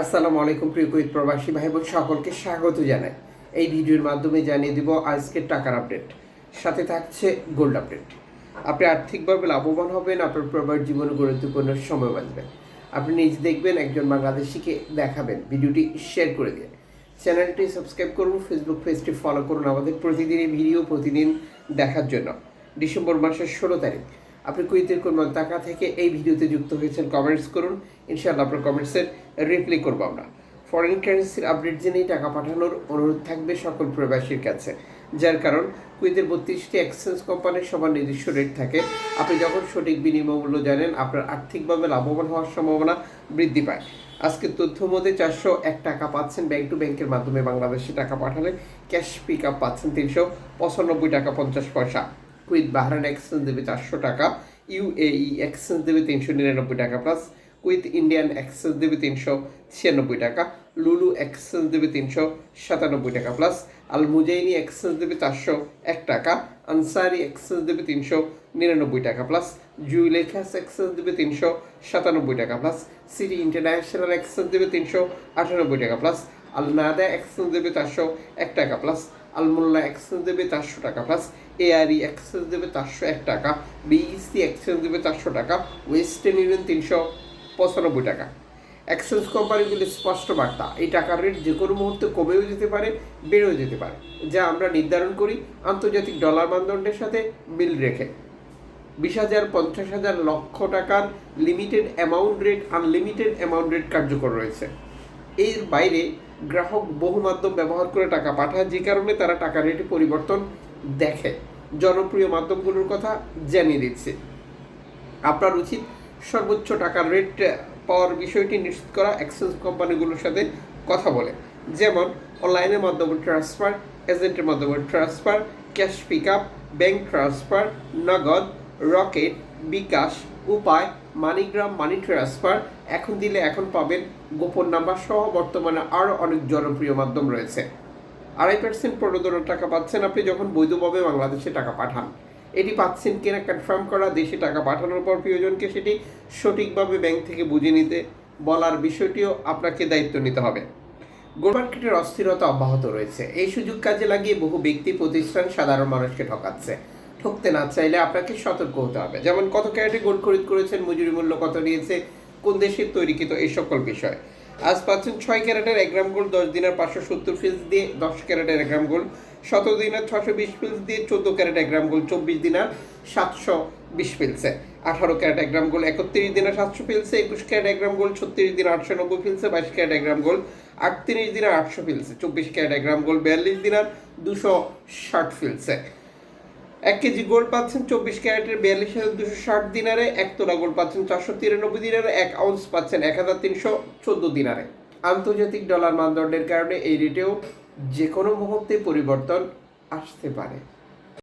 আসসালামু আলাইকুম, প্রিয় কুইত প্রবাসী ভাই বোন সকলকে স্বাগত জানাই। এই ভিডিওর মাধ্যমে জানিয়ে দিব আজকের টাকার আপডেট। সাথে থাকছে গোল্ড আপডেট। আপনি আর্থিকভাবে লাভবান হবেন, আপনার প্রবাস জীবনে গুরুত্বপূর্ণ সময় বাঁচবে। আপনি নিজে দেখবেন, একজন বাংলাদেশিকে দেখাবেন। ভিডিওটি শেয়ার করে দিন চ্যানেলটি সাবস্ক্রাইব করুন, ফেসবুক পেজটি ফলো করুন আমাদের প্রতিদিনই ভিডিও প্রতিদিন দেখার জন্য। ডিসেম্বর মাসের ষোলো তারিখ। আপনি কুইতের কোন টাকা থেকে এই ভিডিওতে যুক্ত হয়েছেন কমেন্টস করুন। ইনশাআল্লাহ আপনার কমেন্টসের রিপ্লাই করব আমরা। ফরেন কারেন্সির আপডেট জেনেই টাকা পাঠানোর অনুরোধ থাকবে সকল প্রবাসীর কাছে, যার কারণ কুইতের বত্রিশটি এক্সচেঞ্জ কোম্পানির সবার নির্দিষ্ট রেট থাকে। আপনি যখন সঠিক বিনিময় মূল্য জানেন, আপনার আর্থিকভাবে লাভবান হওয়ার সম্ভাবনা বৃদ্ধি পায়। আজকের তথ্য মধ্যে চারশো এক টাকা পাচ্ছেন ব্যাংক টু ব্যাংকের মাধ্যমে বাংলাদেশে টাকা পাঠালে ক্যাশ পিক আপ পাচ্ছেন তিনশো পঁচানব্বই টাকা পঞ্চাশ পয়সা। কুইথ বাহরান এক্সচেঞ্জ দেবে চারশো টাকা ইউএই এক্সচেঞ্জ দেবে তিনশো নিরানব্বই টাকা, প্লাস কুইথ ইন্ডিয়ান এক্সচেঞ্জ দেবে তিনশো ছিয়ানব্বই টাকা, লুলু এক্সচেঞ্জ দেবে তিনশো সাতানব্বই টাকা, প্লাস আল মুজাইনি এক্সচেঞ্জ দেবে চারশো এক টাকা, আনসারি এক্সচেঞ্জ দেবে তিনশো নিরানব্বই টাকা, প্লাস জুইলেখাস এক্সচেঞ্জ দেবে তিনশো সাতানব্বই টাকা, প্লাস সিটি ইন্টারন্যাশনাল এক্সচেঞ্জ দেবে তিনশো আটানব্বই টাকা, প্লাস আল নাদা এক্সচেঞ্জ দেবে চারশো এক টাকা, প্লাস আলমোল্লা এক্সচেঞ্জ দেবে চারশো টাকা প্লাস এআরই এক্সচেঞ্জ দেবে চারশো এক টাকা বিইসি এক্সচেঞ্জ দেবে চারশো টাকা ওয়েস্টার্ন ইউনিয়ন তিনশো পঁচানব্বই টাকা। এক্সচেঞ্জ কোম্পানিগুলির স্পষ্ট বার্তা, এই টাকার রেট যে কোনো মুহূর্তে কমেও যেতে পারে, বেড়েও যেতে পারে, যা আমরা নির্ধারণ করি আন্তর্জাতিক ডলার মানদণ্ডের সাথে মিল রেখে। বিশ হাজার পঞ্চাশ হাজার লক্ষ টাকার limited amount rate unlimited amount rate কার্যকর রয়েছে। এর বাইরে গ্রাহক বহু মাধ্যম ব্যবহার করে টাকা পাঠায়, যে কারণে তারা টাকা রেটে পরিবর্তন দেখে। জনপ্রিয় মাধ্যমগুলোর কথা জানিয়ে দিচ্ছে। আপনার উচিত সর্বোচ্চ টাকার রেট পাওয়ার বিষয়টি নিশ্চিত করা এক্সচেঞ্জ কোম্পানিগুলোর সাথে কথা বলে। যেমন, অনলাইনের মাধ্যমে ট্রান্সফার এজেন্টের মাধ্যমে transfer cash pick up bank transfer Nagad Rocket bKash Upay, MoneyGram, money transfer, এখন দিলে এখন পাবেন। গোপন নাম্বার সহ বর্তমানে আরও অনেক জনপ্রিয় মাধ্যম রয়েছে। আড়াই পার্সেন্ট প্রণোদনার টাকা পাচ্ছেন আপনি যখন বৈধভাবে বাংলাদেশে টাকা পাঠান। এটি পাচ্ছেন কিনা কনফার্ম করা, দেশে টাকা পাঠানোর পর প্রিয়জনকে সেটি সঠিকভাবে ব্যাংক থেকে বুঝে নিতে বলার বিষয়টিও আপনাকে দায়িত্ব নিতে হবে। গোল্ড মার্কেটের অস্থিরতা অব্যাহত রয়েছে। এই সুযোগ কাজে লাগিয়ে বহু ব্যক্তি, প্রতিষ্ঠান সাধারণ মানুষকে ঠকাচ্ছে। ঠকতে না চাইলে আপনাকে সতর্ক হতে হবে। যেমন কত ক্যারেটে গোল্ড খরিদ করেছেন, মজুরি মূল্য কত নিয়েছে, কোন দেশের তৈরিকৃত এই সকল বিষয়। আজ পাচ্ছেন ছয় ক্যারেটের এক গ্রাম গোল্ড দশ দিনের পাঁচশো সত্তর ফিলস দিয়ে দশ ক্যারেটের এক গ্রাম গোল্ড সতেরো দিনের ছশো বিশ ফিলস দিয়ে চোদ্দ ক্যারেট এক গ্রাম গোল্ড চব্বিশ দিনার সাতশো বিশ ফিলসে আঠারো ক্যারেট এক গ্রাম গোল্ড একত্রিশ দিনের সাতশো ফিলসে একুশ ক্যারেট এক গ্রাম গোল্ড ছত্রিশ দিন আটশো নব্বই ফিলসে বাইশ ক্যারেট এক গ্রাম গোল্ড আটত্রিশ দিনের আটশো ফিলসে চব্বিশ ক্যারেট এক গ্রাম গোল্ড বিয়াল্লিশ দিনার দুশো ষাট ফিলসে এক কেজি গোল্ড পাচ্ছেন চব্বিশ ক্যারেটের বিয়াল্লিশ হাজার দুশো ষাট দিনারে, এক তোলা গোল্ড পাচ্ছেন চারশো তিরানব্বই দিনারে, এক আউন্স পাচ্ছেন এক হাজার তিনশো চোদ্দ দিনারে। আন্তর্জাতিক ডলার মানদণ্ডের কারণে এই রেটেও যে কোনো মুহূর্তে পরিবর্তন আসতে পারে।